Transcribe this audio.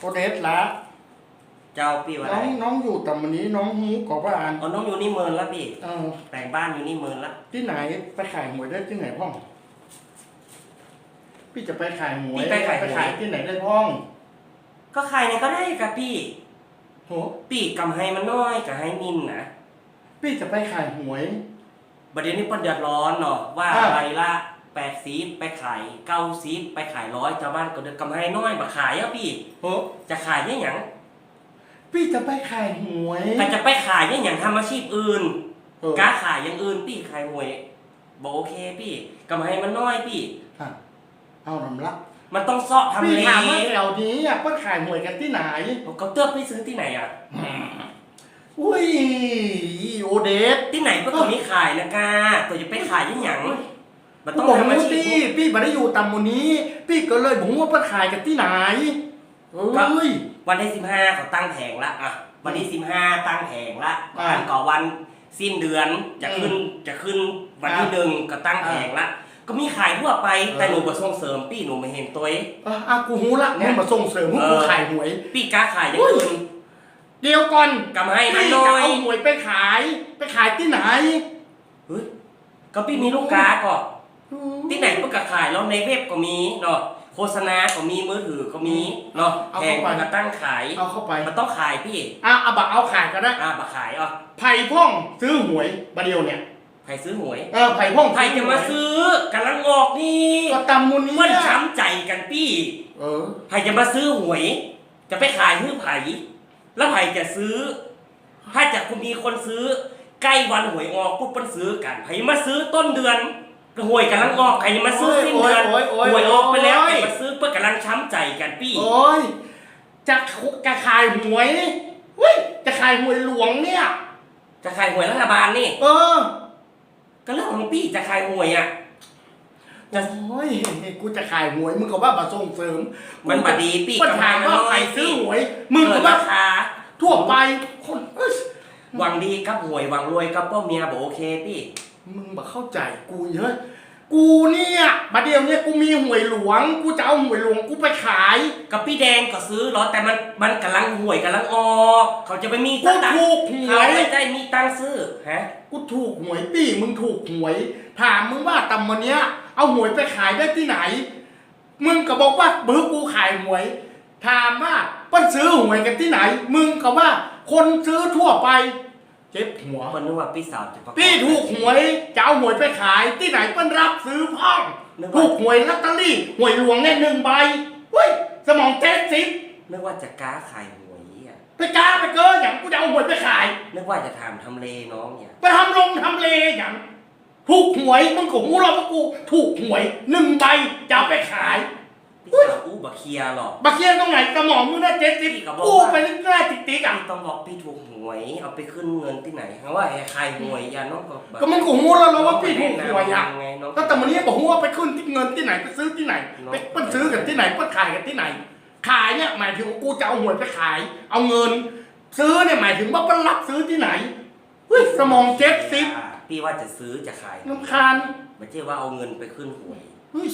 โอเดสละเจ้าพี่ว่าน้ไงองน้องอยู่แต่วันนี้น้องฮูกอบว่าอันอ๋อน้องอยู่นี่เมินแล้วพี่ เออแต่งบ้านอยู่นี่เมินละที่ไหนไปขายหวยได้ที่ไหนพ่อง พี่จะไปขายหวยพี่ไปขายหวยไปขายที่ไหนได้พ่องก็ขายเนี่ยก็ได้กับพี่ โหพี่กำให้มันน้อยกับให้นินนะพี่จะไปขายหวย ประเด็นนี้เปิ้นเดือดร้อนเนาะว่าอ่าใบละ แปดซีดไปขายเก้าซีดไปขายร้อยชาวบ้านก็เดือดกำไรน้อยมาขายอะพี่โหจะขายยังหยังพี่จะไปขายหวยแต่จะไปขายยังหยังทำอาชีพอื่นเออกล้าขายอย่างอื่นพี่ขายหวยบอกโอเคพี่กำไรมันน้อยพี่อะเอาลำละมันต้องเซาะทำพี่เลถามว่าแถวนี้อะเปิ้นขายหวยกันที่ไหนก็เตือกพี่ซื้อที่ไหนอะอุ้ยโอเดสที่ไหนก็ตัวนี้ขายนะกาตัวจะไปขายยังหยัง มันต้ต้อองงบอกทำอาว่าชีพพี่พี่มาได้อยู่ตำมูนี้ พี่ก็เลยบอกว่าเปิ้นขายกันที่ไหนเอ้ยวันที่สิบห้าเขาตั้งแผงละอะวันที่สิบห้าตั้งแผงละอ่าวันก่อวันสิ้นเดือนจะขึ้นอืมจะขึ้นวันที่อ่าหนึ่งก็ตั้งแผงละก็มีขายทั่วไปเออแต่หนูมาส่งเสริมพี่หนูไม่เห็นตัวเองอะอะกูหูละเนี่มึยงมาส่งเสริมมึงเออกูขายหวยพี่กล้าขายอย่างอุ้ยอื่นเดี๋ยวก่อนกำให้มันพี่น้จะอยเอาหวยไปขาย ไปขายที่ไหนเฮ้ยก็พี่มีลูกค้าก็ ที่ไหนก็กขายแล้วในเว็บก็มีเนาะโฆษณาก็มีมือถือก็มีเนาะเอาแผเข้างไปก็ตั้งขายเอาเข้าไปมันต้องขายพี่อะเอาบักเอาขายก็ได้อ่ามาขายอะไผ่พ่องซื้อหวยบาเดียวเนี่ยใครซื้อหวยเออไผ่พ่องใครจะมาซื้อกำลังออกนี่ก็ตำมูนี้เมื่อช้ำใจกันพี่เออใครจะมาซื้อหวย จะไปขายฮื้อไผ่แล้วไผ่จะซื้อ ถ้าจะคุณมีคนซื้อใกล้วันหวยออกปุ๊บมันซื้อกันไผ่มาซื้อต้นเดือนก็ หวยกำลังออกใครจะมาซื้อสิ้นเดือนโอ้ยโอ้ยหวยออกไปแล้วโอ้ใครยมาซื้อเพื่อกำลังช้ำใจกันพี่ โอ้ยจะจะขายหวยเฮ้ยจะขายหวยหลวงเนี่ย จะขายหวยรัฐบาลนี่ เออ ก็เรื่องของพี่จะขายหวยอะ จะ โอ้ยกูจะขายหวยมึงก็ว่ามาส่งเสริมมันบดีพี่ปัญหาว่าใครซื้อหวย มึงเกิก็นว่าราคาทั่วไปคนเอ้ยหวังดีกับหวยหวังรวยกับพ่อเมียบอกโอเคพี่ มึงมาเข้าใจกูเยอะกูเนี่ยบัดเดียวเนี่ยกูมีหวยหลวง กูจะเอาหวยหลวงกูไปขาย กับพี่แดงก็ซื้อเหรอแต่มันมันกำลังหวยกำลังออกเขาจะไม่มีกูตังค์ถูกหวเขายไม่ได้มีตังค์ซื้อฮะกูถูกหวยปี้มึงถูกหวย ถามมึงว่าตำมันเนี้ย เอาหวยไปขายได้ที่ไหน มึงก็บอกว่าเบอกูขายหวย ถามว่าเปิ้นซื้อหวยกันที่ไหน มึงก็ว่าคนซื้อทั่วไป เจ็บหัว คนนึกว่าพี่สาวจะประกอบพี่ถูกหวยจะเอาหวยไปขายที่ไหนเปิ้นรับซื้อพ่องนึกถูว่ากหวยลอตเตอรี่หวยหลวงเนี่ยหนึ่งใบเฮ้ยสมองเจ็ดสิบนึกว่าจะกล้าขายหวยอะไปกล้าไปเกินอย่างกูจะเอาหวยไปขาย นึกว่าจะถามทำเลน้องเนี่ยไปทำลงทำเลอย่างถูกหวยมึงก็หูเราว่ากู ถูกหวยหนึ่งใบจะเอาไปขายพี่สาวอู้บักเคลียร์หรอกบักเคียนตรงไหนสมองมึงได้เจ็ดสิบพี่ก็บอกกูว่าไปเรื่อยๆ ติ๊กอะ ต้องบอกพี่ถูกหวย เอาไปขึ้นเงินที่ไหนเพราะว่าใครหวยยาน้องก็แบบก็มึงก็หูแล้วว่าพี่ถูกหวยอะไงน้องก็แต่วันนี้บอกว่าไปขึ้นที่เงินที่ไหนไปซื้อที่ไหนไปเปิ้นซื้อกันที่ไหนเปิ้นขายกันที่ไหน ขายเนี่ยหมายถึงว่ากูจะเอาหวยไปขาย เอาเงิน ซื้อเนี่ยหมายถึงว่าเปิ้นรับซื้อที่ไหนเฮ้ยสมองเจ็ดสิบพี่ว่าจะซื้อจะขายน้ำคาญไม่ใช่ว่าเอาเงินไปขึ้นหวยเฮ้ย